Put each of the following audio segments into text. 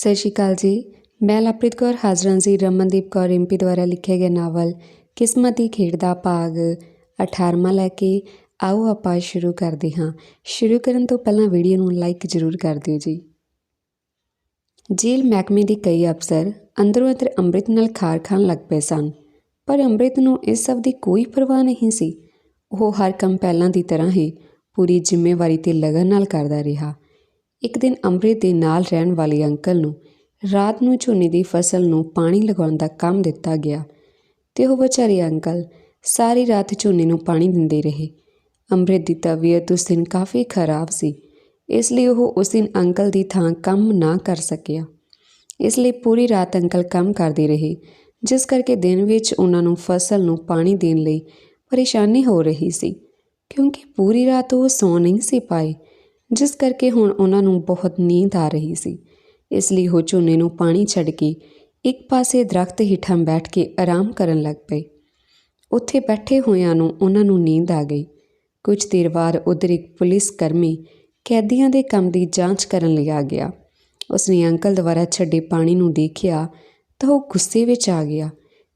ਸਤਿ ਸ਼੍ਰੀ ਅਕਾਲ ਜੀ। ਮੈਂ ਲਵਪ੍ਰੀਤ ਕੌਰ ਹਾਜ਼ਰਾਂ ਜੀ ਰਮਨਦੀਪ ਕੌਰ ਰਿੰਪੀ ਦੁਆਰਾ ਲਿਖੇ ਗਏ ਨਾਵਲ ਕਿਸਮਤ ਦੀ ਖੇਡ ਦਾ ਭਾਗ 18ਵਾਂ ਲੈ ਕੇ ਆਓ ਆਪਾਂ ਸ਼ੁਰੂ ਕਰਦੇ ਹਾਂ। ਸ਼ੁਰੂ ਕਰਨ ਤੋਂ ਪਹਿਲਾਂ ਵੀਡੀਓ ਨੂੰ ਲਾਈਕ ਜ਼ਰੂਰ ਕਰ ਦਿਓ ਜੀ। ਜੇਲ੍ਹ ਮਹਿਕਮੇ ਦੇ ਕਈ ਅਫਸਰ ਅੰਦਰੋਂ ਅੰਦਰ ਅੰਮ੍ਰਿਤ ਨਾਲ ਖਾਰ ਖਾਣ ਲੱਗ ਪਏ ਸਨ, ਪਰ ਅੰਮ੍ਰਿਤ ਨੂੰ ਇਸ ਸਭ ਦੀ ਕੋਈ ਪਰਵਾਹ ਨਹੀਂ ਸੀ। ਉਹ ਹਰ ਕੰਮ ਪਹਿਲਾਂ ਦੀ ਤਰ੍ਹਾਂ ਹੀ ਪੂਰੀ ਜ਼ਿੰਮੇਵਾਰੀ ਤੇ ਲਗਨ ਨਾਲ ਕਰਦਾ ਰਿਹਾ। ਇੱਕ ਦਿਨ ਅੰਮ੍ਰਿਤ ਦੇ ਨਾਲ ਰਹਿਣ ਵਾਲੇ ਅੰਕਲ ਨੂੰ ਰਾਤ ਨੂੰ ਝੋਨੇ ਦੀ ਫਸਲ ਨੂੰ ਪਾਣੀ ਲਗਾਉਣ ਦਾ ਕੰਮ ਦਿੱਤਾ ਗਿਆ ਤੇ ਉਹ ਵਿਚਾਰੇ ਅੰਕਲ ਸਾਰੀ ਰਾਤ ਝੋਨੇ ਨੂੰ ਪਾਣੀ ਦਿੰਦੇ ਰਹੇ। ਅੰਮ੍ਰਿਤ ਦੀ ਤਬੀਅਤ ਉਸ ਦਿਨ ਕਾਫੀ ਖਰਾਬ ਸੀ, ਇਸ ਲਈ ਉਹ ਉਸ ਦਿਨ ਅੰਕਲ ਦੀ ਥਾਂ ਕੰਮ ਨਾ ਕਰ ਸਕਿਆ। ਇਸ ਲਈ ਪੂਰੀ ਰਾਤ ਅੰਕਲ ਕੰਮ ਕਰਦੇ ਰਹੇ, ਜਿਸ ਕਰਕੇ ਦਿਨ ਵਿੱਚ ਉਹਨਾਂ ਨੂੰ ਫਸਲ ਨੂੰ ਪਾਣੀ ਦੇਣ ਲਈ ਪਰੇਸ਼ਾਨੀ ਹੋ ਰਹੀ ਸੀ, ਕਿਉਂਕਿ ਪੂਰੀ ਰਾਤ ਉਹ ਸੌ ਨਹੀਂ ਸੀ ਪਾਏ। ਜਿਸ ਕਰਕੇ ਹੁਣ ਉਹਨਾਂ ਨੂੰ ਬਹੁਤ ਨੀਂਦ ਆ ਰਹੀ ਸੀ। ਇਸ ਲਈ ਉਹ ਝੋਨੇ ਨੂੰ ਪਾਣੀ ਛੱਡ ਕੇ ਇੱਕ ਪਾਸੇ ਦਰਖਤ ਹੇਠਾਂ ਬੈਠ ਕੇ ਆਰਾਮ ਕਰਨ ਲੱਗ ਪਏ। ਉੱਥੇ ਬੈਠੇ ਹੋਇਆਂ ਨੂੰ ਉਹਨਾਂ ਨੂੰ ਨੀਂਦ ਆ ਗਈ। ਕੁਝ ਦੇਰ ਬਾਅਦ ਉਧਰ ਇੱਕ ਪੁਲਿਸ ਕਰਮੀ ਕੈਦੀਆਂ ਦੇ ਕੰਮ ਦੀ ਜਾਂਚ ਕਰਨ ਲਈ ਆ ਗਿਆ। ਉਸਨੇ ਅੰਕਲ ਦੁਆਰਾ ਛੱਡੇ ਪਾਣੀ ਨੂੰ ਦੇਖਿਆ ਤਾਂ ਉਹ ਗੁੱਸੇ ਵਿੱਚ ਆ ਗਿਆ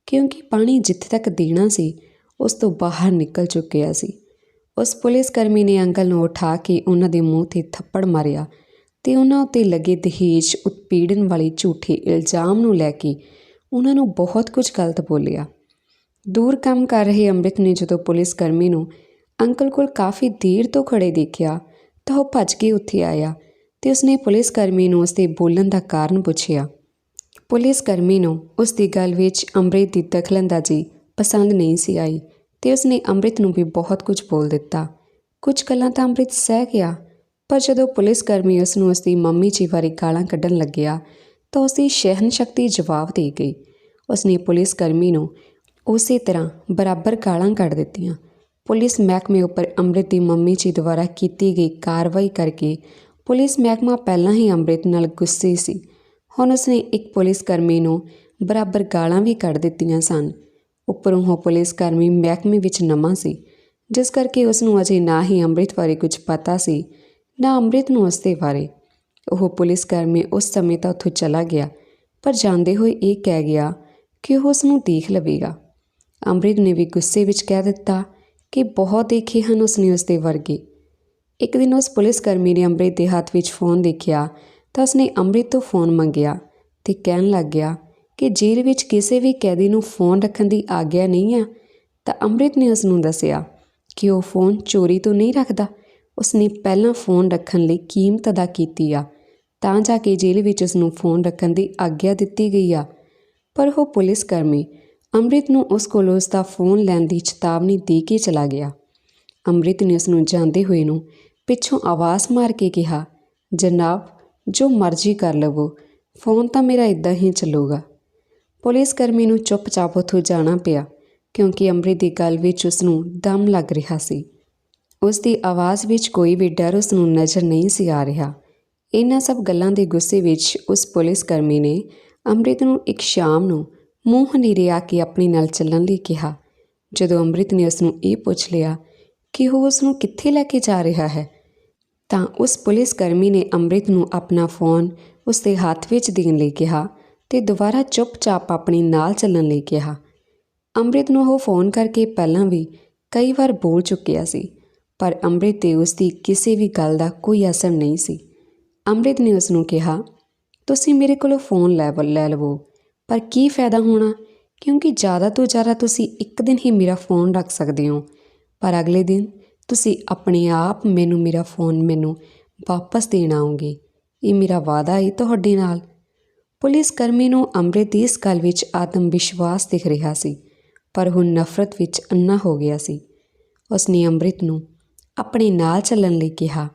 ਕਿਉਂਕਿ ਪਾਣੀ ਜਿੱਥੇ ਤੱਕ ਦੇਣਾ ਸੀ ਉਸ ਤੋਂ ਬਾਹਰ ਨਿਕਲ ਚੁੱਕਿਆ ਸੀ। ਉਸ ਪੁਲਿਸ ਕਰਮੀ ਨੇ ਅੰਕਲ ਨੂੰ ਉਠਾ ਕੇ ਉਹਨਾਂ ਦੇ ਮੂੰਹ ਤੇ ਥੱਪੜ ਮਾਰਿਆ ਤੇ ਉਹਨਾਂ ਉੱਤੇ ਲੱਗੇ ਦਹੇਜ ਉਤਪੀੜਨ ਵਾਲੇ ਝੂਠੇ ਇਲਜ਼ਾਮ ਨੂੰ ਲੈ ਕੇ ਉਹਨਾਂ ਨੂੰ ਬਹੁਤ ਕੁਝ ਗਲਤ ਬੋਲਿਆ। ਦੂਰ ਕੰਮ ਕਰ ਰਹੇ ਅੰਮ੍ਰਿਤ ਨੇ ਜਦੋਂ ਪੁਲਿਸ ਕਰਮੀ ਨੂੰ ਅੰਕਲ ਕੋਲ ਕਾਫੀ ਦੇਰ ਤੋਂ ਖੜੇ ਦੇਖਿਆ ਤਾਂ ਉਹ ਭੱਜ ਕੇ ਉੱਥੇ ਆਇਆ ਤੇ ਉਸਨੇ ਪੁਲਿਸ ਕਰਮੀ ਨੂੰ ਉਸਦੇ ਬੋਲਣ ਦਾ ਕਾਰਨ ਪੁੱਛਿਆ। ਪੁਲਿਸ ਕਰਮੀ ਨੂੰ ਉਸ ਦੀ ਗੱਲ ਵਿੱਚ ਅੰਮ੍ਰਿਤ ਦੀ ਦਖਲਅੰਦਾਜ਼ੀ ਪਸੰਦ ਨਹੀਂ ਸੀ ਆਈ। ਤੇ ਉਸਨੇ ਅੰਮ੍ਰਿਤ ਨੂੰ ਵੀ ਬਹੁਤ ਕੁਝ ਬੋਲ ਦਿੱਤਾ। ਕੁਝ ਗੱਲਾਂ ਤਾਂ ਅੰਮ੍ਰਿਤ ਸਹਿ ਗਿਆ, ਪਰ ਜਦੋਂ ਪੁਲਿਸ ਕਰਮੀ ਉਸ ਨੂੰ ਉਸਦੀ ਮੰਮੀ ਜੀ ਬਾਰੇ ਗਾਲਾਂ ਕੱਢਣ ਲੱਗਿਆ, ਤਾਂ ਉਸਦੀ ਸਹਿਨ ਸ਼ਕਤੀ ਜਵਾਬ ਦੇ ਗਈ। ਉਸਨੇ ਪੁਲਿਸ ਕਰਮੀ ਨੂੰ ਉਸੇ ਤਰ੍ਹਾਂ ਬਰਾਬਰ ਗਾਲਾਂ ਕੱਢ ਦਿੱਤੀਆਂ। ਪੁਲਿਸ ਮਹਿਕਮੇ ਉੱਪਰ ਅੰਮ੍ਰਿਤ ਦੀ ਮੰਮੀ ਜੀ ਦੁਆਰਾ ਕੀਤੀ ਗਈ ਕਾਰਵਾਈ ਕਰਕੇ ਪੁਲਿਸ ਮਹਿਕਮਾ ਪਹਿਲਾਂ ਹੀ ਅੰਮ੍ਰਿਤ ਨਾਲ ਗੁੱਸੇ ਸੀ। ਹੁਣ ਉਸਨੇ ਇੱਕ ਪੁਲਿਸ ਕਰਮੀ ਨੂੰ ਬਰਾਬਰ ਗਾਲਾਂ ਵੀ ਕੱਢ ਦਿੱਤੀਆਂ ਸਨ। ਉੱਪਰੋਂ ਉਹ ਪੁਲਿਸ ਕਰਮੀ ਮਹਿਕਮੇ ਵਿੱਚ ਨਵਾਂ ਸੀ, ਜਿਸ ਕਰਕੇ ਉਸ ਨੂੰ ਅਜੇ ਨਾ ਹੀ ਅੰਮ੍ਰਿਤ ਬਾਰੇ ਕੁਝ ਪਤਾ ਸੀ, ਨਾ ਅੰਮ੍ਰਿਤ ਨੂੰ ਉਸ ਦੇ ਬਾਰੇ। ਉਹ ਪੁਲਿਸ ਕਰਮੀ ਉਸ ਸਮੇਂ ਤਾਂ ਉੱਥੋਂ ਚਲਾ ਗਿਆ, ਪਰ ਜਾਂਦੇ ਹੋਏ ਇਹ ਕਹਿ ਗਿਆ ਕਿ ਉਹ ਉਸ ਨੂੰ ਦੇਖ ਲਵੇਗਾ। ਅੰਮ੍ਰਿਤ ਨੇ ਵੀ ਗੁੱਸੇ ਵਿੱਚ ਕਹਿ ਦਿੱਤਾ ਕਿ ਬਹੁਤ ਦੇਖੇ ਹਨ ਉਸਨੇ ਉਸ ਦੇ ਵਰਗੇ। ਇੱਕ ਦਿਨ ਉਸ ਪੁਲਿਸ ਕਰਮੀ ਨੇ ਅੰਮ੍ਰਿਤ ਦੇ ਹੱਥ ਵਿੱਚ ਫੋਨ ਦੇਖਿਆ ਤਾਂ ਉਸਨੇ ਅੰਮ੍ਰਿਤ ਤੋਂ ਫੋਨ ਮੰਗਿਆ ਤੇ ਕਹਿਣ ਲੱਗ ਗਿਆ ਕਿ ਜੇਲ੍ਹ ਵਿੱਚ ਕਿਸੇ ਵੀ ਕੈਦੀ ਨੂੰ ਫੋਨ ਰੱਖਣ ਦੀ ਆਗਿਆ ਨਹੀਂ ਆ, ਤਾਂ ਅੰਮ੍ਰਿਤ ਨੇ ਉਸ ਨੂੰ ਦੱਸਿਆ ਕਿ ਉਹ ਫੋਨ ਚੋਰੀ ਤੋਂ ਨਹੀਂ ਰੱਖਦਾ। ਉਸਨੇ ਪਹਿਲਾਂ ਫੋਨ ਰੱਖਣ ਲਈ ਕੀਮਤ ਅਦਾ ਕੀਤੀ ਆ, ਤਾਂ ਜਾ ਕੇ ਜੇਲ੍ਹ ਵਿੱਚ ਉਸ ਨੂੰ ਫੋਨ ਰੱਖਣ ਦੀ ਆਗਿਆ ਦਿੱਤੀ ਗਈ ਆ। ਪਰ ਉਹ ਪੁਲਿਸ ਕਰਮੀ ਅੰਮ੍ਰਿਤ ਨੂੰ ਉਸ ਕੋਲੋਂ ਉਸ ਦਾ ਫੋਨ ਲੈਣ ਦੀ ਚੇਤਾਵਨੀ ਦੇ ਕੇ ਚਲਾ ਗਿਆ। ਅੰਮ੍ਰਿਤ ਨੇ ਉਸ ਨੂੰ ਜਾਂਦੇ ਹੋਏ ਨੂੰ ਪਿੱਛੋਂ ਆਵਾਜ਼ ਮਾਰ ਕੇ ਕਿਹਾ, ਜਨਾਬ, ਜੋ ਮਰਜ਼ੀ ਕਰ ਲਵੋ, ਫੋਨ ਤਾਂ ਮੇਰਾ ਇਦਾਂ ਹੀ ਚੱਲੂਗਾ। ਪੁਲਿਸ ਕਰਮੀ ਨੂੰ ਚੁੱਪਚਾਪ ਉੱਥੋਂ ਜਾਣਾ ਪਿਆ, ਕਿਉਂਕਿ ਅੰਮ੍ਰਿਤ ਦੀ ਗੱਲ ਵਿੱਚ ਉਸ ਨੂੰ ਦਮ ਲੱਗ ਰਿਹਾ ਸੀ। ਉਸ ਦੀ ਆਵਾਜ਼ ਵਿੱਚ ਕੋਈ ਵੀ ਡਰ ਉਸ ਨੂੰ ਨਜ਼ਰ ਨਹੀਂ ਸੀ ਆ ਰਿਹਾ। ਇਹਨਾਂ ਸਭ ਗੱਲਾਂ ਦੇ ਗੁੱਸੇ ਵਿੱਚ ਉਸ ਪੁਲਿਸ ਕਰਮੀ ਨੇ ਅੰਮ੍ਰਿਤ ਨੂੰ ਇੱਕ ਸ਼ਾਮ ਨੂੰ ਮੂੰਹ ਹਨੇਰੇ ਆ ਕੇ ਆਪਣੇ ਨਾਲ ਚੱਲਣ ਲਈ ਕਿਹਾ। ਜਦੋਂ ਅੰਮ੍ਰਿਤ ਨੇ ਉਸ ਨੂੰ ਇਹ ਪੁੱਛ ਲਿਆ ਕਿ ਉਹ ਉਸ ਨੂੰ ਕਿੱਥੇ ਲੈ ਕੇ ਜਾ ਰਿਹਾ ਹੈ, ਤਾਂ ਉਸ ਪੁਲਿਸ ਕਰਮੀ ਨੇ ਅੰਮ੍ਰਿਤ ਨੂੰ ਆਪਣਾ ਫੋਨ ਉਸ ਦੇ ਹੱਥ ਵਿੱਚ ਦੇਣ ਲਈ ਕਿਹਾ ਤੇ ਦੁਬਾਰਾ ਚੁੱਪਚਾਪ ਆਪਣੇ ਨਾਲ ਚੱਲਣ ਲਈ ਕਿਹਾ। ਅੰਮ੍ਰਿਤ ਨੂੰ ਉਹ ਫੋਨ ਕਰਕੇ ਪਹਿਲਾਂ ਵੀ ਕਈ ਵਾਰ ਬੋਲ ਚੁੱਕਿਆ ਸੀ, ਪਰ ਅੰਮ੍ਰਿਤ ਤੇ ਉਸ ਦੀ ਕਿਸੇ ਵੀ ਗੱਲ ਦਾ ਕੋਈ ਅਸਰ ਨਹੀਂ ਸੀ। ਅੰਮ੍ਰਿਤ ਨੇ ਉਸ ਨੂੰ ਕਿਹਾ, ਤੁਸੀਂ ਮੇਰੇ ਕੋਲੋਂ ਫੋਨ ਲੈ ਲੈ ਲਵੋ, ਪਰ ਕੀ ਫਾਇਦਾ ਹੋਣਾ? ਕਿਉਂਕਿ ਜ਼ਿਆਦਾ ਤੋਂ ਜ਼ਿਆਦਾ ਤੁਸੀਂ ਇੱਕ ਦਿਨ ਹੀ ਮੇਰਾ ਫੋਨ ਰੱਖ ਸਕਦੇ ਹੋ, ਪਰ ਅਗਲੇ ਦਿਨ ਤੁਸੀਂ ਆਪਣੇ ਆਪ ਮੈਨੂੰ ਮੇਰਾ ਫੋਨ ਮੈਨੂੰ ਵਾਪਸ ਦੇਣ ਆਉਂਗੇ ਇਹ ਮੇਰਾ ਵਾਅਦਾ ਹੈ ਤੁਹਾਡੇ ਨਾਲ। ਪੁਲਿਸ ਕਰਮੀ ਨੂੰ ਅੰਮ੍ਰਿਤ ਇਸ ਗੱਲ ਵਿੱਚ ਆਤਮ ਵਿਸ਼ਵਾਸ ਦਿਖ ਰਿਹਾ ਸੀ, ਪਰ ਹੁਣ ਨਫ਼ਰਤ ਵਿੱਚ ਅੰਨਾ ਹੋ ਗਿਆ ਸੀ। ਉਸਨੇ ਅੰਮ੍ਰਿਤ ਨੂੰ ਆਪਣੇ ਨਾਲ ਚੱਲਣ ਲਈ ਕਿਹਾ।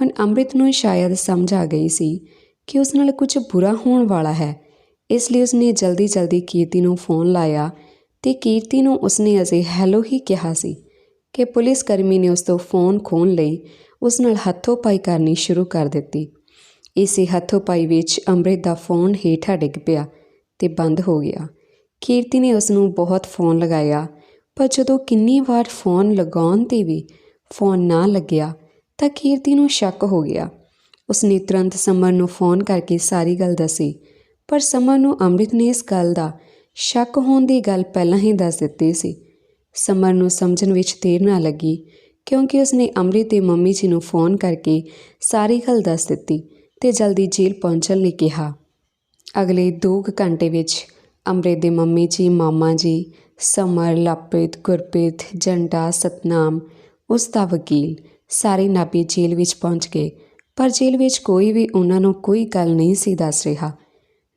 ਹੁਣ ਅੰਮ੍ਰਿਤ ਨੂੰ ਸ਼ਾਇਦ ਸਮਝ ਆ ਗਈ ਸੀ ਕਿ ਉਸ ਨਾਲ ਕੁਝ ਬੁਰਾ ਹੋਣ ਵਾਲਾ ਹੈ, ਇਸ ਲਈ ਉਸਨੇ ਜਲਦੀ ਜਲਦੀ ਕੀਰਤੀ ਨੂੰ ਫੋਨ ਲਾਇਆ ਤੇ ਕੀਰਤੀ ਨੂੰ ਉਸਨੇ ਅਜੇ ਹੈਲੋ ਹੀ ਕਿਹਾ ਸੀ ਕਿ ਪੁਲਿਸ ਕਰਮੀ ਨੇ ਉਸ ਤੋਂ ਫੋਨ ਖੋਣ ਲਈ ਉਸ ਨਾਲ ਹੱਥੋਂ ਪਾਈ ਕਰਨੀ ਸ਼ੁਰੂ ਕਰ ਦਿੱਤੀ। ਇਸੇ ਹੱਥੋਂ ਪਾਈ ਵਿੱਚ ਅੰਮ੍ਰਿਤ ਦਾ ਫੋਨ ਹੇਠਾਂ ਡਿੱਗ ਪਿਆ ਤੇ ਬੰਦ ਹੋ ਗਿਆ। ਕੀਰਤੀ ਨੇ ਉਸ ਨੂੰ ਬਹੁਤ ਫੋਨ ਲਗਾਇਆ, ਪਰ ਜਦੋਂ ਕਿੰਨੀ ਵਾਰ ਫੋਨ ਲਗਾਉਣ ਤੇ ਵੀ ਫੋਨ ਨਾ ਲੱਗਿਆ ਤਾਂ ਕੀਰਤੀ ਨੂੰ ਸ਼ੱਕ ਹੋ ਗਿਆ। ਉਸਨੇ ਤੁਰੰਤ ਸਮਰ ਨੂੰ ਫੋਨ ਕਰਕੇ ਸਾਰੀ ਗੱਲ ਦੱਸੀ, ਪਰ ਸਮਰ ਨੂੰ ਅੰਮ੍ਰਿਤ ਨੇ ਇਸ ਗੱਲ ਦਾ ਸ਼ੱਕ ਹੋਣ ਦੀ ਗੱਲ ਪਹਿਲਾਂ ਹੀ ਦੱਸ ਦਿੱਤੀ ਸੀ। ਸਮਰ ਨੂੰ ਸਮਝਣ ਵਿੱਚ ਦੇਰ ਨਾ ਲੱਗੀ, ਕਿਉਂਕਿ ਉਸਨੇ ਅੰਮ੍ਰਿਤ ਦੇ ਮੰਮੀ ਜੀ ਨੂੰ ਫੋਨ ਕਰਕੇ ਸਾਰੀ ਗੱਲ ਦੱਸ ਦਿੱਤੀ। ਤੇ ਜਲਦੀ ਜੇਲ੍ਹ ਪਹੁੰਚਣ ਲਈ ਕਿਹਾ। ਅਗਲੇ 2 ਘੰਟੇ ਵਿੱਚ ਅੰਮ੍ਰਿਤ ਦੇ ਮੰਮੀ ਜੀ, ਮਾਮਾ ਜੀ, ਸਮਰ, ਲਪ੍ਰਿਤ, ਗੁਰਪ੍ਰੀਤ, ਜੰਟਾ, ਸਤਨਾਮ, ਉਸ ਦਾ ਵਕੀਲ ਸਾਰੇ ਨਾਭੀ ਜੇਲ੍ਹ ਵਿੱਚ ਪਹੁੰਚ ਗਏ। ਪਰ ਜੇਲ੍ਹ ਵਿੱਚ ਕੋਈ ਵੀ ਉਹਨਾਂ ਨੂੰ ਕੋਈ ਗੱਲ ਨਹੀਂ ਸੀ ਦੱਸ ਰਿਹਾ।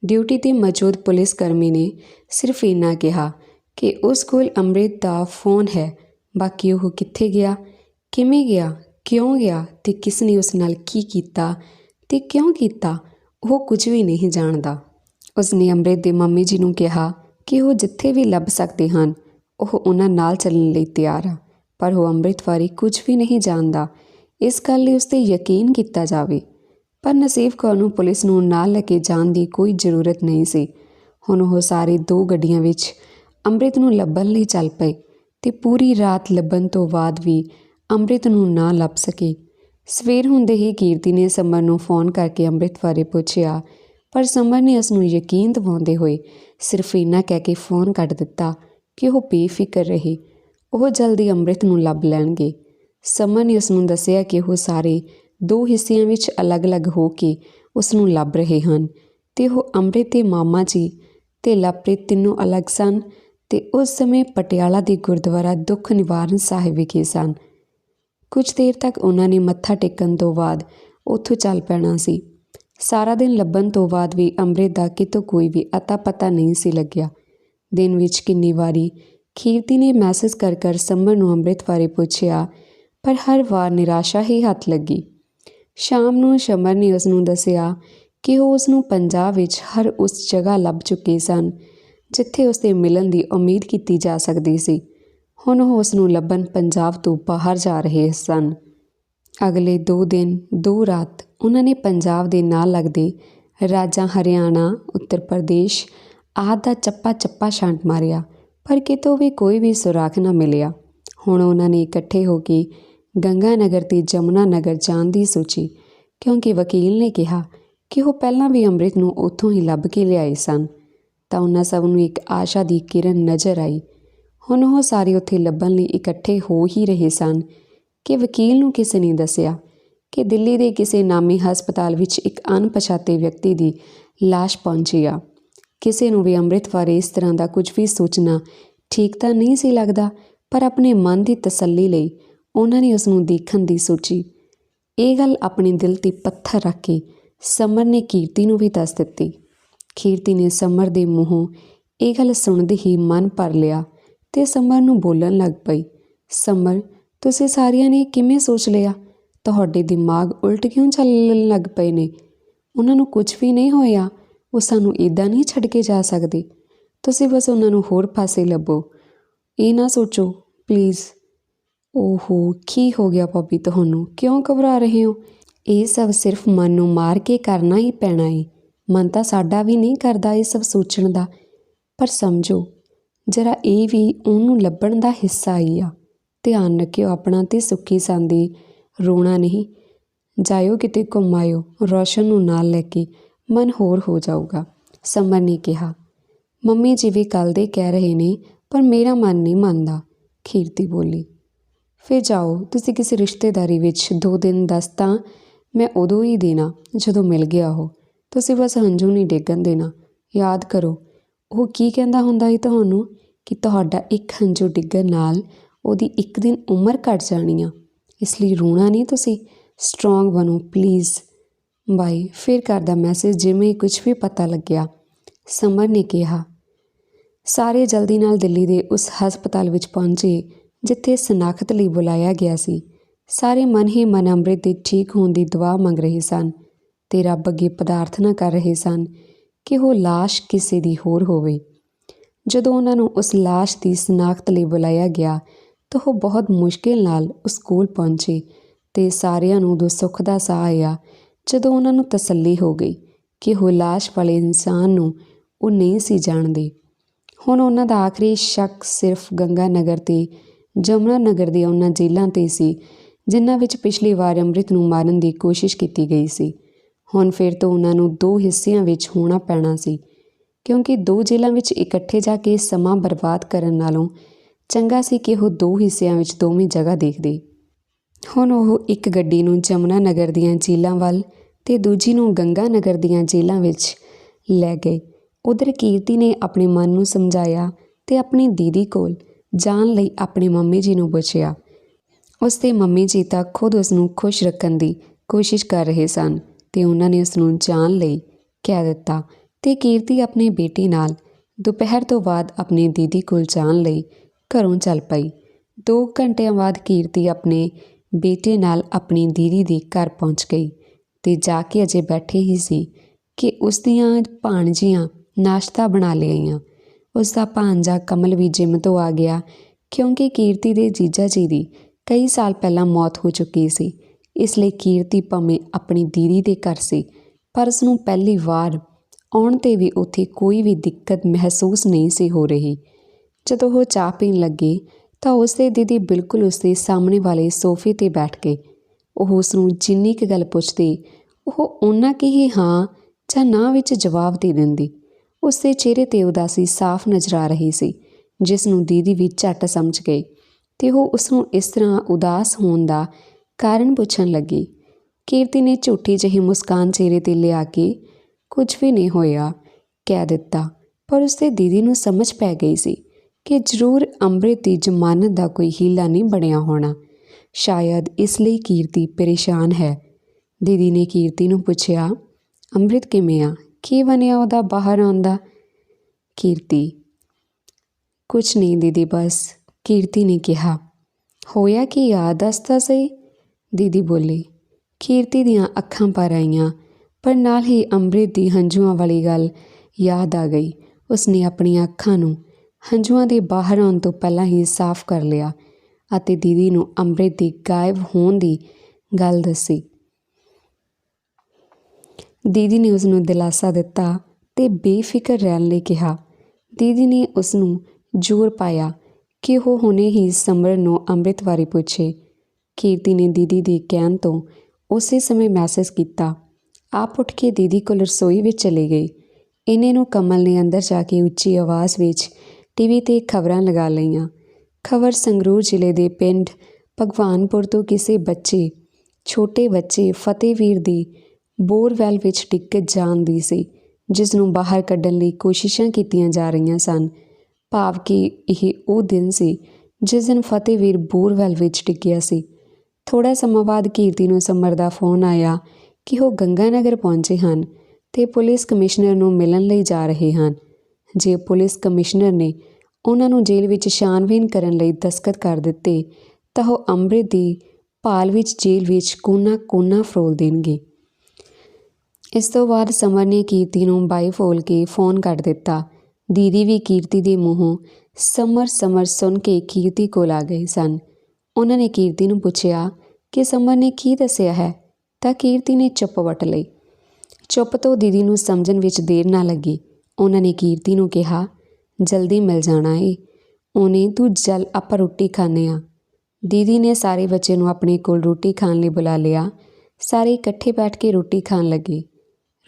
ਡਿਊਟੀ ਤੇ ਮੌਜੂਦ ਪੁਲਿਸ ਕਰਮੀ ਨੇ ਸਿਰਫ ਇੰਨਾ ਕਿਹਾ ਕਿ ਉਸ ਕੋਲ ਅੰਮ੍ਰਿਤ ਦਾ ਫੋਨ ਹੈ। ਬਾਕੀ ਉਹ ਕਿੱਥੇ ਗਿਆ, ਕਿਵੇਂ ਗਿਆ, ਕਿਉਂ ਗਿਆ ਤੇ ਕਿਸ ਨੇ ਉਸ ਨਾਲ ਕੀ ਕੀਤਾ ਤੇ ਕਿਉਂ ਕੀਤਾ? ਉਹ ਕੁਝ ਵੀ ਨਹੀਂ ਜਾਣਦਾ। ਉਸਨੇ ਅੰਮ੍ਰਿਤ ਦੇ ਮੰਮੀ ਜੀ ਨੂੰ ਕਿਹਾ ਕਿ ਉਹ ਜਿੱਥੇ ਵੀ ਲੱਭ ਸਕਦੇ ਹਨ, ਉਹ ਉਹਨਾਂ ਨਾਲ ਚੱਲਣ ਲਈ ਤਿਆਰ ਆ, ਪਰ ਉਹ ਅੰਮ੍ਰਿਤ ਬਾਰੇ ਕੁਝ ਵੀ ਨਹੀਂ ਜਾਣਦਾ। ਇਸ ਗੱਲ ਲਈ ਉਸ ਤੇ ਯਕੀਨ ਕੀਤਾ ਜਾਵੇ। ਪਰ ਨਸੀਬ ਕੌਰ ਨੂੰ ਪੁਲਿਸ ਨੂੰ ਨਾਲ ਲੈ ਕੇ ਜਾਣ ਦੀ ਕੋਈ ਜ਼ਰੂਰਤ ਨਹੀਂ ਸੀ। ਹੁਣ ਉਹ ਸਾਰੇ ਦੋ ਗੱਡੀਆਂ ਵਿੱਚ ਅੰਮ੍ਰਿਤ ਨੂੰ ਲੱਭਣ ਲਈ ਚੱਲ ਪਏ ਤੇ ਪੂਰੀ ਰਾਤ ਲੱਭਣ ਤੋਂ ਬਾਅਦ ਵੀ ਅੰਮ੍ਰਿਤ ਨੂੰ ਨਾ ਲੱਭ ਸਕੇ। ਸਵੇਰ ਹੁੰਦੇ ਹੀ ਕੀਰਤੀ ਨੇ ਸਮਰ ਨੂੰ ਫੋਨ ਕਰਕੇ ਅੰਮ੍ਰਿਤ ਬਾਰੇ ਪੁੱਛਿਆ, ਪਰ ਸਮਰ ਨੇ ਉਸ ਨੂੰ ਯਕੀਨ ਦਿਵਾਉਂਦੇ ਹੋਏ ਸਿਰਫ ਇੰਨਾ ਕਹਿ ਕੇ ਫੋਨ ਕੱਟ ਦਿੱਤਾ ਕਿ ਉਹ ਬੇਫਿਕਰ ਰਹੇ। ਉਹ ਜਲਦੀ ਅੰਮ੍ਰਿਤ ਨੂੰ ਲੱਭ ਲੈਣਗੇ। ਸਮਰ ਨੇ ਉਸ ਨੂੰ ਦੱਸਿਆ ਕਿ ਉਹ ਸਾਰੇ ਦੋ ਹਿੱਸਿਆਂ ਵਿੱਚ ਅਲੱਗ-ਅਲੱਗ ਹੋ ਕੇ ਉਸ ਨੂੰ ਲੱਭ ਰਹੇ ਹਨ ਤੇ ਉਹ ਅੰਮ੍ਰਿਤ ਦੇ ਮਾਮਾ ਜੀ ਤੇ ਲਵਪ੍ਰੀਤ ਤਿੰਨੋਂ ਅਲੱਗ ਸਨ ਤੇ ਉਸ ਸਮੇਂ ਪਟਿਆਲਾ ਦੇ ਗੁਰਦੁਆਰਾ ਦੁੱਖ ਨਿਵਾਰਨ ਸਾਹਿਬ ਵਿਖੇ ਸਨ। ਕੁਝ ਦੇਰ ਤੱਕ ਉਹਨਾਂ ਨੇ ਮੱਥਾ ਟੇਕਣ ਤੋਂ ਬਾਅਦ ਉੱਥੋਂ ਚੱਲ ਪੈਣਾ ਸੀ। ਸਾਰਾ ਦਿਨ ਲੱਭਣ ਤੋਂ ਬਾਅਦ ਵੀ ਅੰਮ੍ਰਿਤ ਦਾ ਕਿਤੋਂ ਕੋਈ ਵੀ ਅਤਾ ਪਤਾ ਨਹੀਂ ਸੀ ਲੱਗਿਆ। ਦਿਨ ਵਿੱਚ ਕਿੰਨੀ ਵਾਰੀ ਕੀਰਤੀ ਨੇ ਮੈਸੇਜ ਕਰ ਕਰ ਸਮਰ ਨੂੰ ਅੰਮ੍ਰਿਤ ਬਾਰੇ ਪੁੱਛਿਆ, ਪਰ ਹਰ ਵਾਰ ਨਿਰਾਸ਼ਾ ਹੀ ਹੱਥ ਲੱਗੀ। ਸ਼ਾਮ ਨੂੰ ਸ਼ਮਰ ਨੇ ਉਸ ਨੂੰ ਦੱਸਿਆ ਕਿ ਉਹ ਉਸ ਨੂੰ ਪੰਜਾਬ ਵਿੱਚ ਹਰ ਉਸ ਜਗ੍ਹਾ ਲੱਭ ਚੁੱਕੇ ਸਨ, ਜਿੱਥੇ ਉਸ ਦੇ ਮਿਲਣ ਦੀ ਉਮੀਦ ਕੀਤੀ ਜਾ ਸਕਦੀ ਸੀ। ਹੁਣ ਉਹ ਉਸ ਨੂੰ ਲੱਭਣ ਪੰਜਾਬ ਤੋਂ ਬਾਹਰ ਜਾ ਰਹੇ ਸਨ। ਅਗਲੇ 2 ਦਿਨ 2 ਰਾਤ ਉਹਨਾਂ ਨੇ ਪੰਜਾਬ ਦੇ ਨਾਲ ਲੱਗਦੇ ਰਾਜਾਂ ਹਰਿਆਣਾ, ਉੱਤਰ ਪ੍ਰਦੇਸ਼ ਆਦਿ ਦਾ ਚੱਪਾ ਚੱਪਾ ਛਾਂਟ ਮਾਰਿਆ, ਪਰ ਕਿਤੋਂ ਵੀ ਕੋਈ ਵੀ ਸੁਰਾਖ ਨਾ ਮਿਲਿਆ। ਹੁਣ ਉਹਨਾਂ ਨੇ ਇਕੱਠੇ ਹੋ ਕੇ ਗੰਗਾ ਨਗਰ ਤੇ ਜਮਨਾ ਨਗਰ ਜਾਣ ਦੀ ਸੋਚੀ, ਕਿਉਂਕਿ ਵਕੀਲ ਨੇ ਕਿਹਾ ਕਿ ਉਹ ਪਹਿਲਾਂ ਵੀ ਅੰਮ੍ਰਿਤ ਨੂੰ ਉੱਥੋਂ ਹੀ ਲੱਭ ਕੇ ਲਿਆਏ ਸਨ। ਤਾਂ ਉਹਨਾਂ ਸਭ ਨੂੰ ਇੱਕ ਆਸ਼ਾ ਦੀ ਕਿਰਨ ਨਜ਼ਰ ਆਈ ਹੁਣ ਉਹ ਸਾਰੇ ਉੱਥੇ ਲੱਭਣ ਲਈ ਇਕੱਠੇ ਹੋ ਹੀ ਰਹੇ ਸਨ ਕਿ ਵਕੀਲ ਨੂੰ ਕਿਸੇ ਨੇ ਦੱਸਿਆ ਕਿ ਦਿੱਲੀ ਦੇ ਕਿਸੇ ਨਾਮੀ ਹਸਪਤਾਲ ਵਿੱਚ ਇੱਕ ਅਣਪਛਾਤੇ ਵਿਅਕਤੀ ਦੀ ਲਾਸ਼ ਪਹੁੰਚੀ ਆ। ਕਿਸੇ ਨੂੰ ਵੀ ਅੰਮ੍ਰਿਤ ਬਾਰੇ ਇਸ ਤਰ੍ਹਾਂ ਦਾ ਕੁਝ ਵੀ ਸੋਚਣਾ ਠੀਕ ਤਾਂ ਨਹੀਂ ਸੀ ਲੱਗਦਾ, ਪਰ ਆਪਣੇ ਮਨ ਦੀ ਤਸੱਲੀ ਲਈ ਉਹਨਾਂ ਨੇ ਉਸ ਨੂੰ ਦੇਖਣ ਦੀ ਸੋਚੀ। ਇਹ ਗੱਲ ਆਪਣੇ ਦਿਲ ਤੇ ਪੱਥਰ ਰੱਖ ਕੇ ਸਮਰ ਨੇ ਕੀਰਤੀ ਨੂੰ ਵੀ ਦੱਸ ਦਿੱਤੀ। ਕੀਰਤੀ ਨੇ ਸਮਰ ਦੇ ਮੂੰਹੋਂ ਇਹ ਗੱਲ ਸੁਣਦੇ ਹੀ ਮਨ ਭਰ ਲਿਆ ਤੇ ਸਮਰ ਨੂੰ ਬੋਲਣ ਲੱਗ ਪਈ, ਸਮਰ, ਤੁਸੀਂ ਸਾਰਿਆਂ ਨੇ ਕਿਵੇਂ ਸੋਚ ਲਿਆ? ਤੁਹਾਡੇ ਦਿਮਾਗ ਉਲਟ ਕਿਉਂ ਚੱਲਣ ਲੱਗ ਪਏ ਨੇ? ਉਹਨਾਂ ਨੂੰ ਕੁਝ ਵੀ ਨਹੀਂ ਹੋਇਆ। ਉਹ ਸਾਨੂੰ ਇਦਾਂ ਨਹੀਂ ਛੱਡ ਕੇ ਜਾ ਸਕਦੇ। ਤੁਸੀਂ ਬਸ ਉਹਨਾਂ ਨੂੰ ਹੋਰ ਪਾਸੇ ਲੱਭੋ। ਇਹ ਨਾ ਸੋਚੋ, ਪਲੀਜ਼। ਓਹੋ, ਕੀ ਹੋ ਗਿਆ ਭਾਬੀ ਤੁਹਾਨੂੰ? ਕਿਉਂ ਘਬਰਾ ਰਹੇ ਹੋ? ਇਹ ਸਭ ਸਿਰਫ ਮਨ ਨੂੰ ਮਾਰ ਕੇ ਕਰਨਾ ਹੀ ਪੈਣਾ ਏ। ਮਨ ਤਾਂ ਸਾਡਾ ਵੀ ਨਹੀਂ ਕਰਦਾ ਇਹ ਸਭ ਸੋਚਣ ਦਾ। ਪਰ ਸਮਝੋ ਜਰਾ ਇਹ ਵੀ ਉਹਨੂੰ ਲੱਭਣ ਦਾ ਹਿੱਸਾ ਹੀ ਆ। ਧਿਆਨ ਰੱਖਿਓ ਆਪਣਾ ਤੇ ਸੁੱਖੀ ਸੰਦੀ, ਰੋਣਾ ਨਹੀਂ। ਜਾਇਓ ਕਿਤੇ ਘੁੰਮਾਇਓ, ਰੋਸ਼ਨ ਨੂੰ ਨਾਲ ਲੈ ਕੇ ਮਨ ਹੋਰ ਹੋ ਜਾਊਗਾ ਸਮਰ ਨੇ ਕਿਹਾ। ਮੰਮੀ ਜੀ ਵੀ ਕੱਲ ਦੇ ਕਹਿ ਰਹੇ ਨੇ, ਪਰ ਮੇਰਾ ਮਨ ਨਹੀਂ ਮੰਨਦਾ, ਖੀਰਤੀ ਬੋਲੀ। ਫਿਰ ਜਾਓ, ਤੁਸੀਂ ਕਿਸੇ ਰਿਸ਼ਤੇਦਾਰੀ ਵਿੱਚ ਦੋ ਦਿਨ ਦੱਸ ਤਾਂ ਮੈਂ ਉਦੋਂ ਹੀ ਦੇਣਾ, ਜਦੋਂ ਮਿਲ ਗਿਆ ਉਹ। ਤੁਸੀਂ ਬਸ ਹੰਝੂ ਨਹੀਂ ਡੇਗਣ ਦੇਣਾ। ਯਾਦ ਕਰੋ, ਉਹ ਕੀ ਕਹਿੰਦਾ ਹੁੰਦਾ ਸੀ ਤੁਹਾਨੂੰ? ਕਿ ਤੁਹਾਡਾ ਇੱਕ ਹੰਝੂ ਡਿੱਗਣ ਨਾਲ ਉਹਦੀ ਇੱਕ ਦਿਨ ਉਮਰ ਘਟ ਜਾਣੀ ਆ। ਇਸ ਲਈ ਰੋਣਾ ਨਹੀਂ ਤੁਸੀਂ। ਸਟਰੋਂਗ ਬਣੋ ਪਲੀਜ਼ ਬਾਈ, ਫਿਰ ਕਰਦਾ ਮੈਸੇਜ ਜਿਵੇਂ ਕੁਝ ਵੀ ਪਤਾ ਲੱਗਿਆ। ਸਮਰ ਨੇ ਕਿਹਾ, ਸਾਰੇ ਜਲਦੀ ਨਾਲ ਦਿੱਲੀ ਦੇ ਉਸ ਹਸਪਤਾਲ ਵਿੱਚ ਪਹੁੰਚੇ, ਜਿੱਥੇ ਸਨਾਖਤ ਲਈ ਬੁਲਾਇਆ ਗਿਆ ਸੀ। ਸਾਰੇ ਮਨ ਹੀ ਮਨ ਅੰਮ੍ਰਿਤ ਦੇ ਠੀਕ ਹੋਣ ਦੀ ਦੁਆ ਮੰਗ ਰਹੇ ਸਨ ਤੇ ਰੱਬ ਅੱਗੇ ਪ੍ਰਾਰਥਨਾ ਕਰ ਰਹੇ ਸਨ ਕਿ ਉਹ লাশ ਕਿਸੇ ਦੀ ਹੋਰ ਹੋਵੇ। ਜਦੋਂ ਉਹਨਾਂ ਨੂੰ ਉਸ লাশ ਦੀ ਸਨਾਖਤ ਲਈ ਬੁਲਾਇਆ ਗਿਆ ਤਾਂ ਉਹ ਬਹੁਤ ਮੁਸ਼ਕਿਲ ਨਾਲ ਉਸ ਕੋਲ ਪਹੁੰਚੇ ਤੇ ਸਾਰਿਆਂ ਨੂੰ ਦੋ ਸੁੱਖ ਦਾ ਸਾਹ ਆਇਆ ਜਦੋਂ ਉਹਨਾਂ ਨੂੰ ਤਸੱਲੀ ਹੋ ਗਈ ਕਿ ਉਹ লাশ ਵਾਲੇ ਇਨਸਾਨ ਨੂੰ ਉਹ ਨਹੀਂ ਸੀ ਜਾਣਦੇ ਹੁਣ ਉਹਨਾਂ ਦਾ ਆਖਰੀ ਸ਼ੱਕ ਸਿਰਫ ਗੰਗਾ ਨਗਰ ਤੇ ਜਮਨਾ ਨਗਰ ਦੇ ਉਹਨਾਂ ਜੇਲ੍ਹਾਂ ਤੇ ਸੀ ਜਿਨ੍ਹਾਂ ਵਿੱਚ ਪਿਛਲੀ ਵਾਰ ਅੰਮ੍ਰਿਤ ਨੂੰ ਮਾਰਨ ਦੀ ਕੋਸ਼ਿਸ਼ ਕੀਤੀ ਗਈ ਸੀ ਹੁਣ ਫਿਰ ਤੋਂ ਉਹਨਾਂ ਨੂੰ ਦੋ ਹਿੱਸਿਆਂ ਵਿੱਚ ਹੋਣਾ ਪੈਣਾ ਸੀ ਕਿਉਂਕਿ ਦੋ ਜੇਲ੍ਹਾਂ ਵਿੱਚ ਇਕੱਠੇ ਜਾ ਕੇ ਸਮਾਂ ਬਰਬਾਦ ਕਰਨ ਨਾਲੋਂ ਚੰਗਾ ਸੀ ਕਿ ਉਹ ਦੋ ਹਿੱਸਿਆਂ ਵਿੱਚ ਦੋਵੇਂ ਜਗ੍ਹਾ ਦੇਖਦੇ। ਹੁਣ ਉਹ ਇੱਕ ਗੱਡੀ ਨੂੰ ਜਮਨਾ ਨਗਰ ਦੀਆਂ ਜੇਲ੍ਹਾਂ ਵੱਲ ਤੇ ਦੂਜੀ ਨੂੰ ਗੰਗਾ ਨਗਰ ਦੀਆਂ ਜੇਲ੍ਹਾਂ ਵਿੱਚ ਲੈ ਗਏ। ਉਧਰ ਕੀਰਤੀ ਨੇ ਆਪਣੇ ਮਨ ਨੂੰ ਸਮਝਾਇਆ ਤੇ ਆਪਣੀ ਦੀਦੀ ਕੋਲ ਜਾਣ ਲਈ ਆਪਣੇ ਮੰਮੀ ਜੀ ਨੂੰ ਪੁੱਛਿਆ। ਉਸ ਦੇ ਮੰਮੀ ਜੀ ਤਾਂ ਖੁਦ ਉਸ ਨੂੰ ਖੁਸ਼ ਰੱਖਣ ਦੀ ਕੋਸ਼ਿਸ਼ ਕਰ ਰਹੇ ਸਨ ਤੇ ਉਹਨਾਂ ਨੇ ਉਸ ਨੂੰ ਜਾਣ ਲਈ ਕਹਿ ਦਿੱਤਾ ਤੇ ਕੀਰਤੀ ਆਪਣੇ ਬੇਟੀ ਨਾਲ ਦੁਪਹਿਰ ਤੋਂ ਬਾਅਦ ਆਪਣੀ ਦੀਦੀ ਕੋਲ ਜਾਣ ਲਈ ਘਰੋਂ ਚੱਲ ਪਈ। 2 ਘੰਟਿਆਂ ਬਾਅਦ ਕੀਰਤੀ ਆਪਣੇ ਬੇਟੇ ਨਾਲ ਆਪਣੀ ਦੀਦੀ ਦੇ ਘਰ ਪਹੁੰਚ ਗਈ ਤੇ ਜਾ ਕੇ ਅਜੇ ਬੈਠੇ ਹੀ ਸੀ ਕਿ ਉਸ ਦੀਆਂ ਭਾਣਜੀਆਂ ਨਾਸ਼ਤਾ ਬਣਾ ਲਿਆਈਆਂ ਉਸ ਦਾ ਭਾਂਜਾ ਕਮਲ ਵੀ ਜਿਮ ਤੋਂ ਆ ਗਿਆ ਕਿਉਂਕਿ ਕੀਰਤੀ ਦੇ ਜੀਜਾ ਜੀ ਦੀ ਕਈ ਸਾਲ ਪਹਿਲਾਂ ਮੌਤ ਹੋ ਚੁੱਕੀ ਸੀ। ਇਸ ਲਈ ਕੀਰਤੀ ਭਾਵੇਂ ਆਪਣੀ ਦੀਦੀ ਦੇ ਘਰ ਸੀ, ਪਰ ਉਸ ਨੂੰ ਪਹਿਲੀ ਵਾਰ ਆਉਣ ਤੇ ਵੀ ਉੱਥੇ ਕੋਈ ਵੀ ਦਿੱਕਤ ਮਹਿਸੂਸ ਨਹੀਂ ਸੀ ਹੋ ਰਹੀ। ਜਦੋਂ ਉਹ ਚਾਹ ਪੀਣ ਲੱਗੇ ਤਾਂ ਉਸਦੇ ਦੀਦੀ ਬਿਲਕੁਲ ਉਸਦੇ ਸਾਹਮਣੇ ਵਾਲੇ ਸੋਫੇ ਤੇ ਬੈਠ ਗਏ। ਉਹ ਉਸ ਨੂੰ ਜਿੰਨੀ ਕੁ ਗੱਲ ਪੁੱਛਦੀ, ਉਹ ਉਹਨਾਂ ਕੀ ਹੀ ਹਾਂ ਜਾਂ ਨਾ ਵਿੱਚ ਜਵਾਬ ਦੇ ਦਿੰਦੀ। ਉਸਦੇ ਚਿਹਰੇ ਤੇ ਉਦਾਸੀ ਸਾਫ਼ ਨਜ਼ਰ ਆ ਰਹੀ ਸੀ ਜਿਸ ਨੂੰ ਦੀਦੀ ਵੀ ਝੱਟ ਸਮਝ ਗਈ ਤੇ ਉਹ ਉਸ ਨੂੰ ਇਸ ਤਰ੍ਹਾਂ ਉਦਾਸ ਹੋਣ ਦਾ ਕਾਰਨ ਪੁੱਛਣ ਲੱਗੀ। ਕੀਰਤੀ ਨੇ ਝੂਠੀ ਜਿਹੀ ਮੁਸਕਾਨ ਚਿਹਰੇ ਤੇ ਲਿਆ ਕੇ ਕੁਝ ਵੀ ਨਹੀਂ ਹੋਇਆ, ਕਹਿ ਦਿੱਤਾ। ਪਰ ਉਸਦੇ ਦੀਦੀ ਨੂੰ ਸਮਝ ਪੈ ਗਈ ਸੀ ਕਿ ਜ਼ਰੂਰ ਅੰਮ੍ਰਿਤ ਦੀ ਜ਼ਮਾਨਤ ਦਾ ਕੋਈ ਹੀਲਾ ਨਹੀਂ ਬਣਿਆ ਹੋਣਾ। ਸ਼ਾਇਦ ਇਸ ਲਈ ਕੀਰਤੀ ਪਰੇਸ਼ਾਨ ਹੈ। ਦੀਦੀ ਨੇ ਕੀਰਤੀ ਨੂੰ ਪੁੱਛਿਆ, ਅੰਮ੍ਰਿਤ ਕਿਵੇਂ ਆ? ਕੀ ਬਣਿਆ ਉਹਦਾ ਬਾਹਰ ਆਉਂਦਾ ਕੀਰਤੀ ਕੁਛ ਨਹੀਂ ਦੀਦੀ, ਬਸ, ਕੀਰਤੀ ਨੇ ਕਿਹਾ। ਹੋਇਆ ਕੀ ਯਾਦ ਦੱਸਦਾ ਸਹੀ, ਦੀਦੀ ਬੋਲੀ। ਕੀਰਤੀ ਦੀਆਂ ਅੱਖਾਂ ਪਰ ਆਈਆਂ। ਪਰ ਨਾਲ ਹੀ ਅੰਮ੍ਰਿਤ ਦੀ ਹੰਝੂਆਂ ਵਾਲੀ ਗੱਲ ਯਾਦ ਆ ਗਈ। ਉਸਨੇ ਆਪਣੀਆਂ ਅੱਖਾਂ ਨੂੰ ਹੰਝੂਆਂ ਦੇ ਬਾਹਰ ਆਉਣ ਤੋਂ ਪਹਿਲਾਂ ਹੀ ਸਾਫ਼ ਕਰ ਲਿਆ ਅਤੇ ਦੀਦੀ ਨੂੰ ਅੰਮ੍ਰਿਤ ਦੀ ਗਾਇਬ ਹੋਣ ਦੀ ਗੱਲ ਦੱਸੀ। ਦੀਦੀ ਨੇ ਉਸ ਨੂੰ ਦਿਲਾਸਾ ਦਿੱਤਾ ਤੇ ਬੇਫਿਕਰ ਰਹਿਣ ਲਈ ਕਿਹਾ। ਦੀਦੀ ਨੇ ਉਸ ਨੂੰ ਜ਼ੋਰ ਪਾਇਆ ਕਿ ਉਹ ਹੁਣੇ ਹੀ ਸਮਰ ਨੂੰ ਅੰਮ੍ਰਿਤ ਬਾਰੇ ਪੁੱਛੇ। ਕੀਰਤੀ ਨੇ ਦੀਦੀ ਦੇ ਕਹਿਣ ਤੋਂ ਉਸੇ ਸਮੇਂ ਮੈਸੇਜ ਕੀਤਾ। ਆਪ ਉੱਠ ਕੇ ਦੀਦੀ ਕੋਲ ਰਸੋਈ ਵਿੱਚ ਚਲੇ ਗਈ। ਇਹਨੇ ਨੂੰ ਕਮਲ ਨੇ ਅੰਦਰ ਜਾ ਕੇ ਉੱਚੀ ਆਵਾਜ਼ ਵਿੱਚ ਟੀਵੀ ਤੇ ਖਬਰਾਂ ਲਗਾ ਲਈਆਂ। ਖਬਰ ਸੰਗਰੂਰ ਜ਼ਿਲ੍ਹੇ ਦੇ ਪਿੰਡ ਭਗਵਾਨਪੁਰ ਤੋਂ ਕਿਸੇ ਬੱਚੇ, ਛੋਟੇ ਬੱਚੇ ਫਤਿਹਵੀਰ ਦੀ ਬੋਰਵੈਲ ਵਿੱਚ ਡਿੱਗ ਜਾਣ ਦੀ ਸੀ, ਜਿਸ ਨੂੰ ਬਾਹਰ ਕੱਢਣ ਲਈ ਕੋਸ਼ਿਸ਼ਾਂ ਕੀਤੀਆਂ ਜਾ ਰਹੀਆਂ ਸਨ। ਭਾਵ ਕਿ ਇਹ ਉਹ ਦਿਨ ਸੀ ਜਿਸ ਦਿਨ ਫਤਿਹਵੀਰ ਬੋਰਵੈਲ ਵਿੱਚ ਡਿੱਗਿਆ ਸੀ। ਥੋੜਾ ਸਮਾਂ ਬਾਅਦ ਕੀਰਤੀ ਨੂੰ ਸਮਰ ਦਾ ਫੋਨ ਆਇਆ ਕਿ ਉਹ ਗੰਗਾਨਗਰ ਪਹੁੰਚੇ ਹਨ ਤੇ ਪੁਲਿਸ ਕਮਿਸ਼ਨਰ ਨੂੰ ਮਿਲਣ ਲਈ ਜਾ ਰਹੇ ਹਨ। ਜੇ ਪੁਲਿਸ ਕਮਿਸ਼ਨਰ ਨੇ ਉਹਨਾਂ ਨੂੰ ਜੇਲ੍ਹ ਵਿੱਚ ਛਾਣਬੀਨ ਕਰਨ ਲਈ ਦਸਤਖਤ ਕਰ ਦਿੱਤੇ, ਤਾਂ ਉਹ ਅੰਮ੍ਰਿਤ ਦੀ ਭਾਲ ਵਿੱਚ ਜੇਲ੍ਹ ਵਿੱਚ ਕੋਨਾ ਕੋਨਾ ਫਰੋਲ ਦੇਣਗੇ। ਇਸ ਤੋਂ ਬਾਅਦ ਸਮਰ ਨੇ ਕੀਰਤੀ ਨੂੰ ਬਾਈ ਫੋਲ ਕੇ ਫੋਨ ਕੱਟ ਦਿੱਤਾ। ਦੀਦੀ ਵੀ ਕੀਰਤੀ ਦੇ ਮੂੰਹੋਂ ਸਮਰ ਸਮਰ ਸੁਣ ਕੇ ਕੀਰਤੀ ਕੋਲ ਆ ਗਏ ਸਨ। ਉਹਨਾਂ ਨੇ ਕੀਰਤੀ ਨੂੰ ਪੁੱਛਿਆ ਕਿ ਸਮਰ ਨੇ ਕੀ ਦੱਸਿਆ ਹੈ? ਤਾਂ ਕੀਰਤੀ ਨੇ ਚੁੱਪ ਵਟ ਲਈ। ਚੁੱਪ ਤੋਂ ਦੀਦੀ ਨੂੰ ਸਮਝਣ ਵਿੱਚ ਦੇਰ ਨਾ ਲੱਗੀ। ਉਹਨਾਂ ਨੇ ਕੀਰਤੀ ਨੂੰ ਕਿਹਾ, ਜਲਦੀ ਮਿਲ ਜਾਣਾ ਏ। ਉਹਨੇ, ਤੂੰ ਜਲ ਆਪਾਂ ਰੋਟੀ ਖਾਣੇ ਆ। ਦੀਦੀ ਨੇ ਸਾਰੇ ਬੱਚੇ ਨੂੰ ਆਪਣੇ ਕੋਲ ਰੋਟੀ ਖਾਣ ਲਈ ਬੁਲਾ ਲਿਆ। ਸਾਰੇ ਇਕੱਠੇ ਬੈਠ ਕੇ ਰੋਟੀ ਖਾਣ ਲੱਗੇ।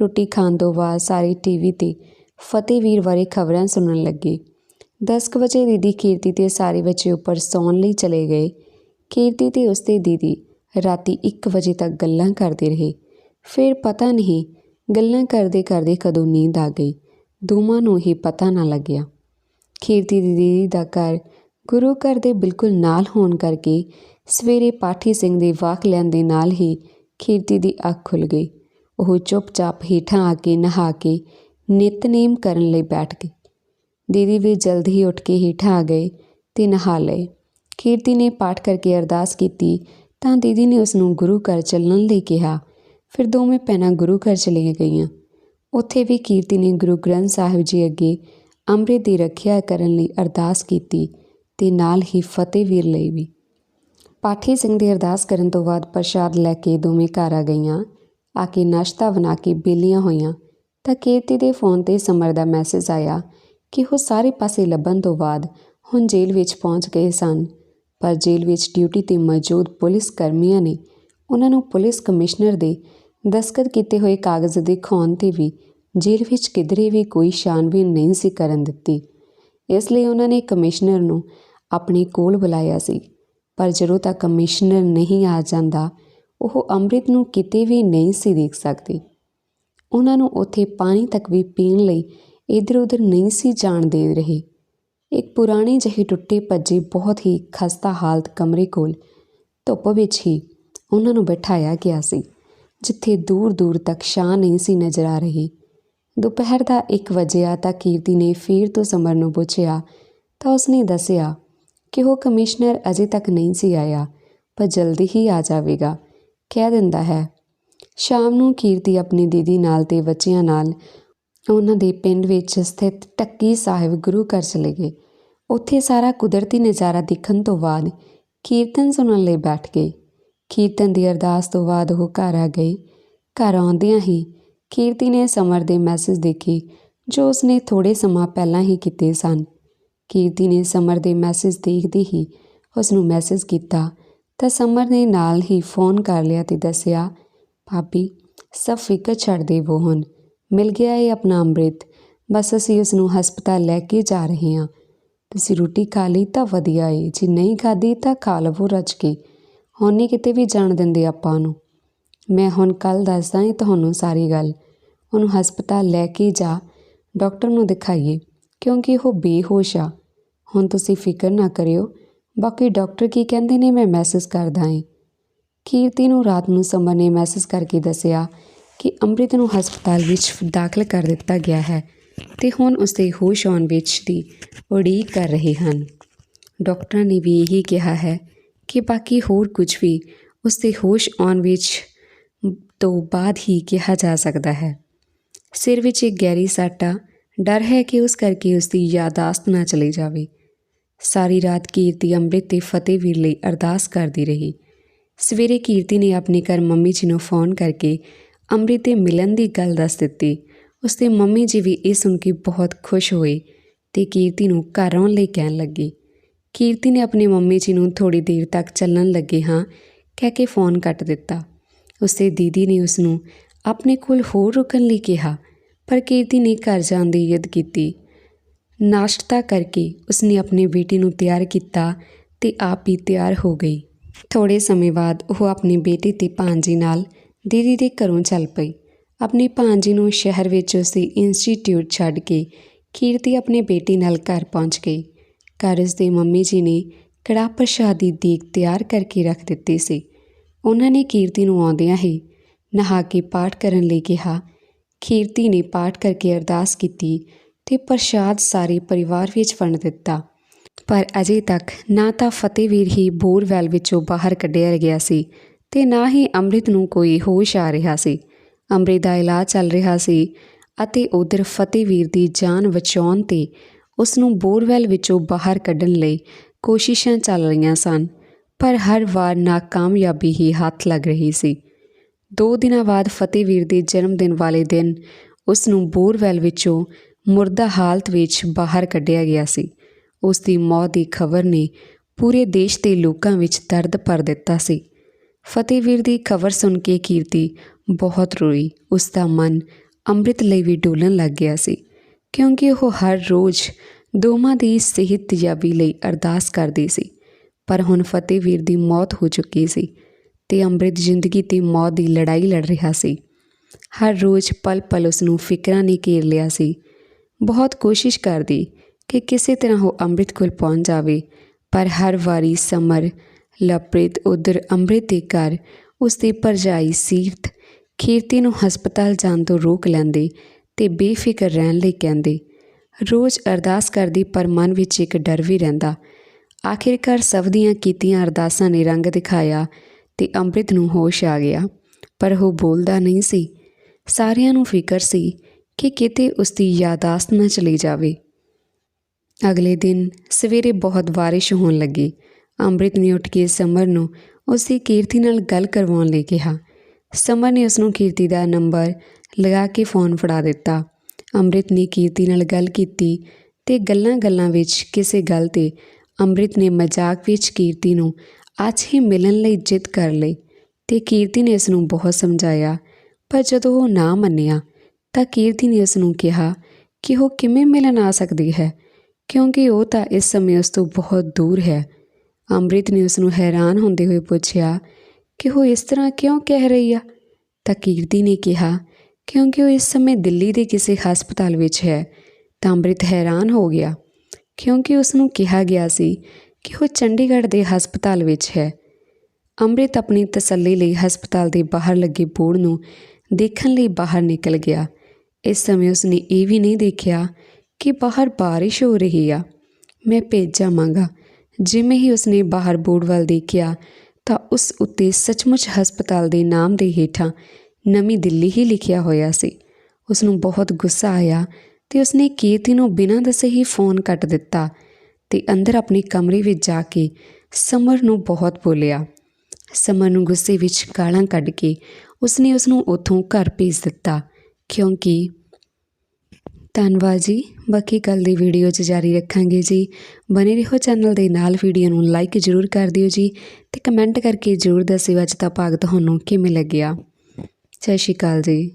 ਰੋਟੀ ਖਾਣ ਤੋਂ ਬਾਅਦ ਸਾਰੇ ਟੀਵੀ ਤੇ ਫਤਿਹਵੀਰ ਬਾਰੇ ਖਬਰਾਂ ਸੁਣਨ ਲੱਗੇ। 10 ਵਜੇ ਦੀਦੀ ਕੀਰਤੀ ਤੇ ਸਾਰੇ ਬੱਚੇ ਉੱਪਰ ਸੌਣ ਲਈ ਚਲੇ ਗਏ। ਕੀਰਤੀ ਤੇ ਉਸਦੇ ਦੀਦੀ ਰਾਤੀ 1 ਵਜੇ ਤੱਕ ਗੱਲਾਂ ਕਰਦੇ ਰਹੇ। ਫਿਰ ਪਤਾ ਨਹੀਂ ਗੱਲਾਂ ਕਰਦੇ ਕਰਦੇ ਕਦੋਂ ਨੀਂਦ ਆ ਗਈ। ਦੋਵਾਂ ਨੂੰ ਹੀ ਪਤਾ ਨਾ ਲੱਗਿਆ। ਕੀਰਤੀ ਦੀ ਦੀਦੀ ਦਾ ਘਰ ਗੁਰੂ ਘਰ ਦੇ ਬਿਲਕੁਲ ਨਾਲ ਹੋਣ ਕਰਕੇ ਸਵੇਰੇ ਪਾਠੀ ਸਿੰਘ ਦੇ ਵਾਕ ਲੈਣ ਦੇ ਨਾਲ ਹੀ ਕੀਰਤੀ ਦੀ ਅੱਖ ਖੁੱਲ ਗਈ। ਉਹ ਚੁੱਪਚਾਪ ਹੇਠਾਂ ਆ ਕੇ ਨਹਾ ਕੇ ਨਿਤਨੇਮ ਕਰਨ ਲਈ ਬੈਠ ਗਈ। ਦੀਦੀ ਵੀ ਜਲਦ ਹੀ ਉੱਠ ਕੇ ਹੇਠਾਂ ਆ ਗਏ ਤੇ ਨਹਾ ਲਏ। ਕੀਰਤੀ ਨੇ ਪਾਠ ਕਰਕੇ ਅਰਦਾਸ ਕੀਤੀ ਤਾਂ ਦੀਦੀ ਨੇ ਉਸ ਨੂੰ ਗੁਰੂ ਘਰ ਚੱਲਣ ਲਈ ਕਿਹਾ। ਫਿਰ ਦੋਵੇਂ ਭੈਣਾਂ ਗੁਰੂ ਘਰ ਚਲੀਆਂ ਗਈਆਂ। ਉੱਥੇ ਵੀ ਕੀਰਤੀ ਨੇ ਗੁਰੂ ਗ੍ਰੰਥ ਸਾਹਿਬ ਜੀ ਅੱਗੇ ਅੰਮ੍ਰਿਤ ਦੀ ਰੱਖਿਆ ਕਰਨ ਲਈ ਅਰਦਾਸ ਕੀਤੀ ਤੇ ਨਾਲ ਹੀ ਫਤਿਹਵੀਰ ਲਈ ਵੀ। ਪਾਠੀ ਸਿੰਘ ਦੀ ਅਰਦਾਸ ਕਰਨ ਤੋਂ ਬਾਅਦ ਪ੍ਰਸ਼ਾਦ ਲੈ ਕੇ ਦੋਵੇਂ ਘਰ ਆ ਗਈਆਂ। ਆ ਕੇ ਨਾਸ਼ਤਾ ਬਣਾ ਕੇ ਬੇਲੀਆਂ ਹੋਈਆਂ ਤਾਂ ਕੀਰਤੀ ਦੇ ਫੋਨ ਤੇ ਸਮਰ ਦਾ ਮੈਸੇਜ ਆਇਆ ਕਿ ਉਹ ਸਾਰੇ ਪਾਸੇ ਲੱਭਣ ਤੋਂ ਬਾਅਦ ਹੁਣ ਜੇਲ੍ਹ ਵਿੱਚ ਪਹੁੰਚ ਗਏ ਸਨ। ਪਰ ਜੇਲ੍ਹ ਵਿੱਚ ਡਿਊਟੀ ਤੇ ਮੌਜੂਦ ਪੁਲਿਸ ਕਰਮੀਆਂ ਨੇ ਉਹਨਾਂ ਨੂੰ ਪੁਲਿਸ ਕਮਿਸ਼ਨਰ ਦੇ ਦਸਤਖਤ ਕੀਤੇ ਹੋਏ ਕਾਗਜ਼ ਦਿਖਾਉਣ ਤੇ ਵੀ ਜੇਲ੍ਹ ਵਿੱਚ ਕਿਧਰੇ ਵੀ ਕੋਈ ਛਾਣਬੀਣ ਨਹੀਂ ਸੀ ਕਰਨ ਦਿੱਤੀ। ਇਸ ਲਈ ਉਹਨਾਂ ਨੇ ਕਮਿਸ਼ਨਰ ਨੂੰ ਆਪਣੇ ਕੋਲ ਬੁਲਾਇਆ ਸੀ, ਪਰ ਜਦੋਂ ਤੱਕ ਕਮਿਸ਼ਨਰ ਨਹੀਂ ਆ ਜਾਂਦਾ, ਉਹ ਅੰਮ੍ਰਿਤ ਨੂੰ ਕਿਤੇ ਵੀ ਨਹੀਂ ਸੀ ਦੇਖ ਸਕਦੇ। ਉਹਨਾਂ ਨੂੰ ਉੱਥੇ ਪਾਣੀ ਤੱਕ ਵੀ ਪੀਣ ਲਈ ਇੱਧਰ ਉੱਧਰ ਨਹੀਂ ਸੀ ਜਾਣ ਦੇ ਰਹੇ। ਇੱਕ ਪੁਰਾਣੇ ਜਿਹੇ ਟੁੱਟੇ ਭੱਜੇ ਬਹੁਤ ਹੀ ਖਸਤਾ ਹਾਲਤ ਕਮਰੇ ਕੋਲ। ਧੁੱਪ ਵਿੱਚ ਹੀ ਉਹਨਾਂ ਨੂੰ ਬਿਠਾਇਆ ਗਿਆ ਸੀ, ਜਿੱਥੇ ਦੂਰ ਦੂਰ ਤੱਕ ਛਾਂ ਨਹੀਂ ਸੀ ਨਜ਼ਰ ਆ ਰਹੀ। ਦੁਪਹਿਰ ਦਾ 1 ਵਜਿਆ ਤਾਂ ਕੀਰਤੀ ਨੇ ਫੇਰ ਤੋਂ ਸਮਰ ਨੂੰ ਪੁੱਛਿਆ ਤਾਂ ਉਸਨੇ ਦੱਸਿਆ ਕਿ ਉਹ ਕਮਿਸ਼ਨਰ ਅਜੇ ਤੱਕ ਨਹੀਂ ਸੀ ਆਇਆ, ਪਰ ਜਲਦੀ ਹੀ ਆ ਜਾਵੇਗਾ, ਕਹਿ ਦਿੰਦਾ ਹੈ। ਸ਼ਾਮ ਨੂੰ ਕੀਰਤੀ ਆਪਣੀ ਦੀਦੀ ਨਾਲ ਤੇ ਬੱਚਿਆਂ ਨਾਲ ਉਹਨਾਂ ਦੇ ਪਿੰਡ ਵਿੱਚ ਸਥਿਤ ਟੱਕੀ ਸਾਹਿਬ ਗੁਰੂ ਘਰ ਚਲੇ ਗਏ। ਉੱਥੇ ਸਾਰਾ ਕੁਦਰਤੀ ਨਜ਼ਾਰਾ ਦੇਖਣ ਤੋਂ ਬਾਅਦ ਕੀਰਤਨ ਸੁਣਨ ਲਈ ਬੈਠ ਗਏ। ਕੀਰਤਨ ਦੀ ਅਰਦਾਸ ਤੋਂ ਬਾਅਦ ਉਹ ਘਰ ਆ ਗਏ। ਘਰ ਆਉਂਦਿਆਂ ਹੀ ਕੀਰਤੀ ਨੇ ਸਮਰ ਦੇ ਮੈਸੇਜ ਦੇਖੇ, ਜੋ ਉਸਨੇ ਥੋੜੇ ਸਮਾਂ ਪਹਿਲਾਂ ਹੀ ਕੀਤੇ ਸਨ। ਕੀਰਤੀ ਨੇ ਸਮਰ ਦੇ ਮੈਸੇਜ ਦੇਖਦੇ ਹੀ ਉਸ ਨੂੰ ਮੈਸੇਜ ਕੀਤਾ, ਤਾਂ ਸਮਰ ਨੇ ਨਾਲ ਹੀ ਫੋਨ ਕਰ ਲਿਆ ਤੇ ਦੱਸਿਆ, ਭਾਬੀ, ਸਭ ਫਿਕਰ ਛੱਡ ਦੇਵੋ ਉਹ ਹੁਣ। ਮਿਲ ਗਿਆ ਹੈ ਆਪਣਾ ਅੰਮ੍ਰਿਤ। ਬਸ ਅਸੀਂ ਉਸ ਨੂੰ ਹਸਪਤਾਲ ਲੈ ਕੇ ਜਾ ਰਹੇ ਹਾਂ। ਤੁਸੀਂ ਰੋਟੀ ਖਾ ਲਈ ਤਾਂ ਵਧੀਆ ਏ, ਜੇ ਨਹੀਂ ਖਾਧੀ ਤਾਂ ਖਾ ਲਵੋ ਰੱਜ ਕੇ। ਹੁਣ ਨਹੀਂ ਕਿਤੇ ਵੀ ਜਾਣ ਦਿੰਦੇ ਆਪਾਂ ਨੂੰ। ਮੈਂ ਹੁਣ ਕੱਲ ਦੱਸਦਾ ਏ ਤੁਹਾਨੂੰ ਸਾਰੀ ਗੱਲ। ਉਹਨੂੰ ਹਸਪਤਾਲ ਲੈ ਕੇ ਜਾ, ਡਾਕਟਰ ਨੂੰ ਦਿਖਾਈਏ, ਕਿਉਂਕਿ ਉਹ ਬੇਹੋਸ਼ ਆ। ਹੁਣ ਤੁਸੀਂ ਫਿਕਰ ਨਾ ਕਰਿਓ। ਬਾਕੀ ਡਾਕਟਰ ਕੀ ਕਹਿੰਦੇ ਨੇ ਮੈਂ ਮੈਸੇਜ ਕਰਦਾ ਏ। ਕੀਰਤੀ ਨੂੰ ਰਾਤ ਨੂੰ ਸਮਰ ਨੇ ਮੈਸੇਜ ਕਰਕੇ ਦੱਸਿਆ ਕਿ ਅੰਮ੍ਰਿਤ ਨੂੰ ਹਸਪਤਾਲ ਵਿੱਚ ਦਾਖਲ ਕਰ ਦਿੱਤਾ ਗਿਆ ਹੈ। ਤੇ ਹੁਣ ਉਸਦੇ ਹੋਸ਼ ਆਉਣ ਵਿੱਚ ਦੀ ਉਡੀਕ ਕਰ ਰਹੇ ਹਨ। ਡਾਕਟਰਾਂ ਨੇ ਵੀ ਇਹੀ ਕਿਹਾ ਹੈ ਕਿ ਬਾਕੀ ਹੋਰ ਕੁਝ ਵੀ ਉਸਦੇ ਹੋਸ਼ ਆਉਣ ਵਿੱਚ ਤੋਂ ਬਾਅਦ ਹੀ ਕਿਹਾ ਜਾ ਸਕਦਾ ਹੈ। ਸਿਰ ਵਿੱਚ ਇੱਕ ਗਹਿਰੀ ਸੱਟ ਆ, ਡਰ ਹੈ ਕਿ ਉਸ ਕਰਕੇ ਉਸਦੀ ਯਾਦਾਸ਼ਤ ਨਾ ਚਲੀ ਜਾਵੇ। ਸਾਰੀ ਰਾਤ ਕੀਰਤੀ ਅੰਮ੍ਰਿਤ ਤੇ ਫਤਿਹਵੀਰ ਲਈ ਅਰਦਾਸ ਕਰਦੀ ਰਹੀ। ਸਵੇਰੇ ਕੀਰਤੀ ਨੇ ਆਪਣੇ ਘਰ ਮੰਮੀ ਜੀ ਨੂੰ ਫੋਨ ਕਰਕੇ ਅੰਮ੍ਰਿਤ ਦੇ ਮਿਲਣ ਦੀ ਗੱਲ ਦੱਸ ਦਿੱਤੀ। ਉਸਦੇ ਮੰਮੀ ਜੀ ਵੀ ਇਹ ਸੁਣ ਕੇ ਬਹੁਤ ਖੁਸ਼ ਹੋਏ ਤੇ ਕੀਰਤੀ ਨੂੰ ਘਰ ਆਉਣ ਲਈ ਕਹਿਣ ਲੱਗੇ। ਕੀਰਤੀ ਨੇ ਆਪਣੀ ਮੰਮੀ ਜੀ ਨੂੰ ਥੋੜੀ ਦੇਰ ਤੱਕ ਚੱਲਣ ਲੱਗੇ ਹਾਂ, ਕਹਿ ਕੇ ਫੋਨ ਕੱਟ ਦਿੱਤਾ। ਉਸਦੇ ਦੀਦੀ ਨੇ ਉਸ ਨੂੰ ਆਪਣੇ ਕੋਲ ਹੋਰ ਰੁਕਣ ਲਈ ਕਿਹਾ, ਪਰ ਕੀਰਤੀ ਨੇ ਘਰ ਜਾਣ ਦੀ ਜਿੱਦ ਕੀਤੀ। ਨਾਸ਼ਤਾ ਕਰਕੇ ਉਸਨੇ ਆਪਣੀ ਬੇਟੀ ਨੂੰ ਤਿਆਰ ਕੀਤਾ ਤੇ ਆਪ ਹੀ ਤਿਆਰ ਹੋ ਗਈ। ਥੋੜੇ ਸਮੇਂ ਬਾਅਦ ਉਹ ਆਪਣੇ ਬੇਟੀ ਤੇ ਭਾਂਜੀ ਨਾਲ ਦੀਦੀ ਦੇ ਘਰੋਂ ਚੱਲ ਪਈ। ਆਪਣੀ ਭਾਂਜੀ ਨੂੰ ਸ਼ਹਿਰ ਵਿੱਚ ਉਸਦੀ ਇੰਸਟੀਚਿਊਟ ਛੱਡ ਕੇ ਕੀਰਤੀ ਆਪਣੇ ਬੇਟੀ ਨਾਲ ਘਰ ਪਹੁੰਚ ਗਈ। ਘਰ ਉਸਦੇ ਮੰਮੀ ਜੀ ਨੇ ਕੜਾ ਪ੍ਰਸ਼ਾਦ ਦੀ ਦੇਗ ਤਿਆਰ ਕਰਕੇ ਰੱਖ ਦਿੱਤੀ ਸੀ। ਉਹਨਾਂ ਨੇ ਕੀਰਤੀ ਨੂੰ ਆਉਂਦਿਆਂ ਹੀ ਨਹਾ ਕੇ ਪਾਠ ਕਰਨ ਲਈ ਕਿਹਾ। ਕੀਰਤੀ ਨੇ ਪਾਠ ਕਰਕੇ ਅਰਦਾਸ ਕੀਤੀ ਤੇ ਪ੍ਰਸ਼ਾਦ ਸਾਰੇ ਪਰਿਵਾਰ ਵਿੱਚ ਵੰਡ ਦਿੱਤਾ। ਪਰ ਅਜੇ ਤੱਕ ਨਾ ਤਾਂ ਫਤਿਹਵੀਰ ਹੀ ਬੋਰਵੈਲ ਵਿੱਚੋਂ ਬਾਹਰ ਕੱਢਿਆ ਗਿਆ ਸੀ ਤੇ ਨਾ ਹੀ ਅੰਮ੍ਰਿਤ ਨੂੰ ਕੋਈ ਹੋਸ਼ ਆ ਰਿਹਾ ਸੀ। ਅੰਮ੍ਰਿਤ ਦਾ ਇਲਾਜ ਚੱਲ ਰਿਹਾ ਸੀ ਅਤੇ ਉਧਰ ਫਤਿਹਵੀਰ ਦੀ ਜਾਨ ਬਚਾਉਣ ਤੇ ਉਸ ਨੂੰ ਬੋਰਵੈਲ ਵਿੱਚੋਂ ਬਾਹਰ ਕੱਢਣ ਲਈ ਕੋਸ਼ਿਸ਼ਾਂ ਚੱਲ ਰਹੀਆਂ ਸਨ, ਪਰ ਹਰ ਵਾਰ ਨਾਕਾਮਯਾਬੀ ਹੀ ਹੱਥ ਲੱਗ ਰਹੀ ਸੀ। ਦੋ ਦਿਨਾਂ ਬਾਅਦ ਫਤਿਹਵੀਰ ਦੇ ਜਨਮ ਦਿਨ ਵਾਲੇ ਦਿਨ ਉਸ ਨੂੰ ਬੋਰਵੈਲ ਵਿੱਚੋਂ ਮੁਰਦਾ ਹਾਲਤ ਵਿੱਚ ਬਾਹਰ ਕੱਢਿਆ ਗਿਆ ਸੀ। ਉਸ ਦੀ ਮੌਤ ਦੀ ਖਬਰ ਨੇ ਪੂਰੇ ਦੇਸ਼ ਦੇ ਲੋਕਾਂ ਵਿੱਚ ਦਰਦ ਭਰ ਦਿੱਤਾ ਸੀ। ਫਤਿਹਵੀਰ ਦੀ ਖਬਰ ਸੁਣ ਕੇ ਕੀਰਤੀ ਬਹੁਤ ਰੋਈ। ਉਸ ਦਾ ਮਨ ਅੰਮ੍ਰਿਤ ਲਈ ਵੀ ਡੋਲਣ ਲੱਗ ਗਿਆ ਸੀ, ਕਿਉਂਕਿ ਉਹ ਹਰ ਰੋਜ਼ ਦੋਵਾਂ ਦੀ ਸਿਹਤ ਯਾਬੀ ਲਈ ਅਰਦਾਸ ਕਰਦੀ ਸੀ। ਪਰ ਹੁਣ ਫਤਿਹਵੀਰ ਦੀ ਮੌਤ ਹੋ ਚੁੱਕੀ ਸੀ ਤੇ ਅੰਮ੍ਰਿਤ ਜ਼ਿੰਦਗੀ ਤੇ ਮੌਤ ਦੀ ਲੜਾਈ ਲੜ ਰਿਹਾ ਸੀ। ਹਰ ਰੋਜ਼ ਪਲ ਪਲ ਉਸ ਨੂੰ ਫਿਕਰਾਂ ਨੇ ਘੇਰ ਲਿਆ ਸੀ। ਬਹੁਤ ਕੋਸ਼ਿਸ਼ ਕਰਦੀ ਕਿ ਕਿਸੇ ਤਰ੍ਹਾਂ ਉਹ ਅੰਮ੍ਰਿਤ ਕੋਲ ਪਹੁੰਚ ਜਾਵੇ, ਪਰ ਹਰ ਵਾਰੀ ਸਮਰ ਲਪ੍ਰਿਤ ਉਧਰ ਅੰਮ੍ਰਿਤ ਦੇ ਘਰ ਉਸ ਦੀ ਪਰਜਾਈ ਸੀਰਤ ਕੀਰਤੀ ਨੂੰ ਹਸਪਤਾਲ ਜਾਣ ਤੋਂ ਰੋਕ ਲੈਂਦੇ ਤੇ ਬੇਫਿਕਰ ਰਹਿਣ ਲਈ ਕਹਿੰਦੇ, ਰੋਜ਼ ਅਰਦਾਸ ਕਰਦੀ ਪਰ ਮਨ ਵਿੱਚ ਇੱਕ ਡਰ ਵੀ ਰਹਿੰਦਾ। ਆਖਿਰਕਾਰ ਸਭ ਦੀਆਂ ਕੀਤੀਆਂ ਅਰਦਾਸਾਂ ਨੇ ਰੰਗ ਦਿਖਾਇਆ ਤੇ ਅੰਮ੍ਰਿਤ ਨੂੰ ਹੋਸ਼ ਆ ਗਿਆ, ਪਰ ਉਹ ਬੋਲਦਾ ਨਹੀਂ ਸੀ। ਸਾਰਿਆਂ ਨੂੰ ਫਿਕਰ ਸੀ ਕਿ ਕਿਤੇ ਉਸ ਦੀ ਯਾਦਾਸ਼ਤ ਨਾ ਚਲੀ ਜਾਵੇ। ਅਗਲੇ ਦਿਨ ਸਵੇਰੇ ਬਹੁਤ ਬਾਰਿਸ਼ ਹੋਣ ਲੱਗੀ। ਅੰਮ੍ਰਿਤ ਨੇ ਉੱਠ ਕੇ ਸਮਰ ਨੂੰ ਉਸ ਦੀ ਕੀਰਤੀ ਨਾਲ ਗੱਲ ਕਰਵਾਉਣ ਲਈ ਕਿਹਾ। ਸਮਰ ਨੇ ਉਸ ਨੂੰ ਕੀਰਤੀ ਦਾ ਨੰਬਰ ਲਗਾ ਕੇ ਫੋਨ ਫੜਾ ਦਿੱਤਾ। ਅੰਮ੍ਰਿਤ ਨੇ ਕੀਰਤੀ ਨਾਲ ਗੱਲ ਕੀਤੀ ਤੇ ਗੱਲਾਂ-ਗੱਲਾਂ ਵਿੱਚ ਕਿਸੇ ਗੱਲ ਤੇ ਅੰਮ੍ਰਿਤ ਨੇ ਮਜ਼ਾਕ ਵਿੱਚ ਕੀਰਤੀ ਨੂੰ ਅੱਜ ਹੀ ਮਿਲਣ ਲਈ ਜਿੱਦ ਕਰ ਲਈ ਤੇ ਕੀਰਤੀ ਨੇ ਇਸ ਨੂੰ ਬਹੁਤ ਸਮਝਾਇਆ, ਪਰ ਜਦੋਂ ਉਹ ਨਾ ਮੰਨਿਆ ਤਾਂ ਕੀਰਤੀ ਨੇ ਉਸ ਨੂੰ ਕਿਹਾ ਕਿ ਉਹ ਕਿਵੇਂ ਮਿਲਣ ਆ ਸਕਦੀ ਹੈ, ਕਿਉਂਕਿ ਉਹ ਤਾਂ ਇਸ ਸਮੇਂ ਉਸ ਤੋਂ ਬਹੁਤ ਦੂਰ ਹੈ। ਅੰਮ੍ਰਿਤ ਨੇ ਉਸ ਨੂੰ ਹੈਰਾਨ ਹੁੰਦੇ ਹੋਏ ਪੁੱਛਿਆ ਕਿ ਉਹ ਇਸ ਤਰ੍ਹਾਂ ਕਿਉਂ ਕਹਿ ਰਹੀ ਆ? ਤਾਂ ਕੀਰਤੀ ਨੇ ਕਿਹਾ, ਕਿਉਂਕਿ ਉਹ ਇਸ ਸਮੇਂ ਦਿੱਲੀ ਦੇ ਕਿਸੇ ਹਸਪਤਾਲ ਵਿੱਚ ਹੈ, ਤਾਂ ਅੰਮ੍ਰਿਤ ਹੈਰਾਨ ਹੋ ਗਿਆ। ਕਿਉਂਕਿ ਉਸ ਨੂੰ ਕਿਹਾ ਗਿਆ ਸੀ ਕਿ ਉਹ ਚੰਡੀਗੜ੍ਹ ਦੇ ਹਸਪਤਾਲ ਵਿੱਚ ਹੈ। ਅੰਮ੍ਰਿਤ ਆਪਣੀ ਤਸੱਲੀ ਲਈ ਹਸਪਤਾਲ ਦੇ ਬਾਹਰ ਲੱਗੇ ਬੋਰਡ ਨੂੰ ਦੇਖਣ ਲਈ ਬਾਹਰ ਨਿਕਲ ਗਿਆ। ਇਸ ਸਮੇਂ ਉਸਨੇ ਇਹ ਵੀ ਨਹੀਂ ਦੇਖਿਆ ਕਿ ਬਾਹਰ ਬਾਰਿਸ਼ ਹੋ ਰਹੀ ਆ। ਮੈਂ ਭੇਜ ਜਾਵਾਂਗਾ ਜਿਵੇਂ ਹੀ ਉਸਨੇ ਬਾਹਰ ਬੋਰਡ ਵੱਲ ਦੇਖਿਆ ਤਾਂ ਉਸ ਉੱਤੇ ਸੱਚਮੁੱਚ ਹਸਪਤਾਲ ਦੇ ਨਾਮ ਦੇ ਹੇਠਾਂ ਨਵੀਂ ਦਿੱਲੀ ਹੀ ਲਿਖਿਆ ਹੋਇਆ ਸੀ। ਉਸ ਨੂੰ ਬਹੁਤ ਗੁੱਸਾ ਆਇਆ ਤੇ ਉਸਨੇ ਕੀਰਤੀ ਨੂੰ ਬਿਨਾਂ ਦੱਸੇ ਹੀ ਫੋਨ ਕੱਟ ਦਿੱਤਾ ਤੇ ਅੰਦਰ ਆਪਣੇ ਕਮਰੇ ਵਿੱਚ ਜਾ ਕੇ ਸਮਰ ਨੂੰ ਬਹੁਤ ਬੋਲਿਆ। ਸਮਰ ਨੂੰ ਗੁੱਸੇ ਵਿੱਚ ਗਾਲਾਂ ਕੱਢ ਕੇ ਉਸਨੇ ਉਸ ਨੂੰ ਉੱਥੋਂ ਘਰ ਭੇਜ ਦਿੱਤਾ, ਕਿਉਂਕਿ ਧੰਨਵਾਦ ਜੀ। ਬਾਕੀ ਕੱਲ ਦੀ ਵੀਡੀਓ 'ਚ ਜਾਰੀ ਰੱਖਾਂਗੇ ਜੀ। ਬਨੇ ਰਹੋ ਚੈਨਲ ਦੇ ਨਾਲ ਵੀਡੀਓ ਨੂੰ ਲਾਈਕ ਜ਼ਰੂਰ ਕਰ ਦਿਓ ਜੀ ਤੇ ਕਮੈਂਟ ਕਰਕੇ ਜ਼ਰੂਰ ਦੱਸਿਓ ਅੱਜ ਦਾ ਭਾਗ ਤੁਹਾਨੂੰ ਕਿਵੇਂ ਲੱਗਿਆ। ਸਤਿ ਸ਼੍ਰੀ ਅਕਾਲ ਜੀ।